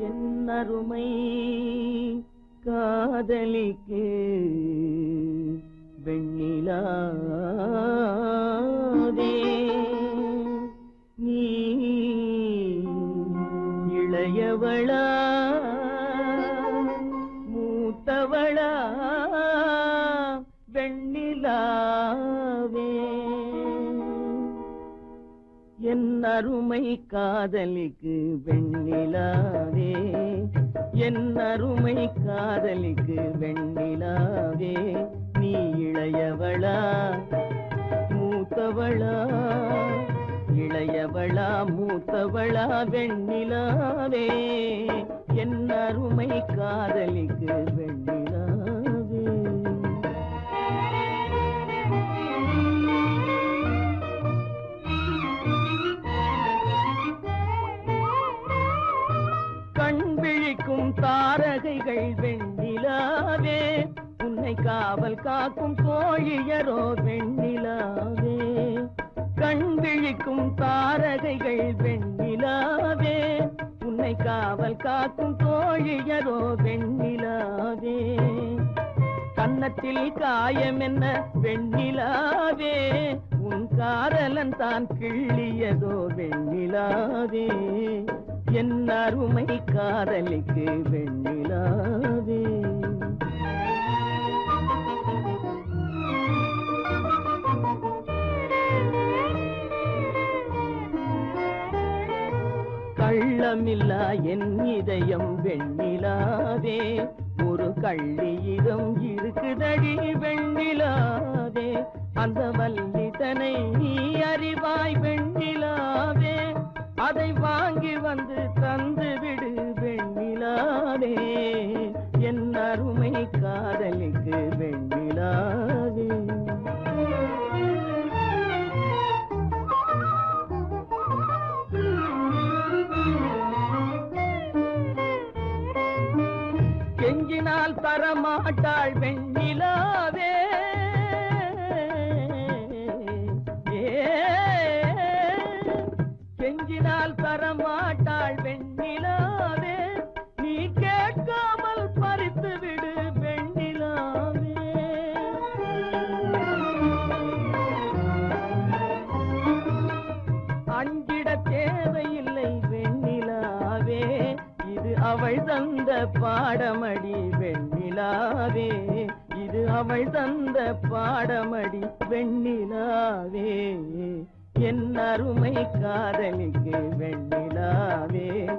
என் அருமை காதலிக்கு வெண்ணிலாதே. நீ இளையவளா என் அருமை காதலிக்கு வெண்ணிலாவே. என் அருமை காதலிக்கு வெண்ணிலாவே. நீ இளையவளா மூத்தவளா. இளையவளா மூத்தவளா வெண்ணிலாவே. தாரகைகள் வெண்ணிலாவே உன்னை காவல் காக்கும் கோழியரோ வெண்ணிலாவே. கண் விழிக்கும் தாரகைகள் வெண்ணிலாவே உன்னை காவல் காக்கும் கோழியரோ வெண்ணிலாவே. கன்னத்தில் காயம் என்ன வெண்ணிலாவே உன் காரலன் தான் கிள்ளியதோ வெண்ணிலாவே. என் அருமை காதலிக்கு வெண்ணிலாவே. கள்ளமில்லா என் இதயம் வெண்ணிலாவே. ஒரு கள்ளியிடம் இருக்குதடி வெண்ணிலாவே. அந்த வல்லிதனை நீ அறிவாய் வெண்ணிலாவே. அதை வாங்கி வந்து தந்து விடு வெண்ணிலாவே. என் அருமை காதலிக்கு வெண்ணிலாவே. கெஞ்சினால் தரமாட்டாள் வெண்ணிலாவே. மாட்டாள் தரமாட்டாள் வெண்ணிலாவே நீ கேட்காமல் பறித்து விடு வெண்ணிலாவே அஞ்சிட தேவையில்லை வெண்ணிலாவே. இது அவள் தந்த பாடமடி வெண்ணிலாவே. இது அவள் தந்த பாடமடி வெண்ணிலாவே. என் அருமை காதலிக்கு வெண்ணிலாவே.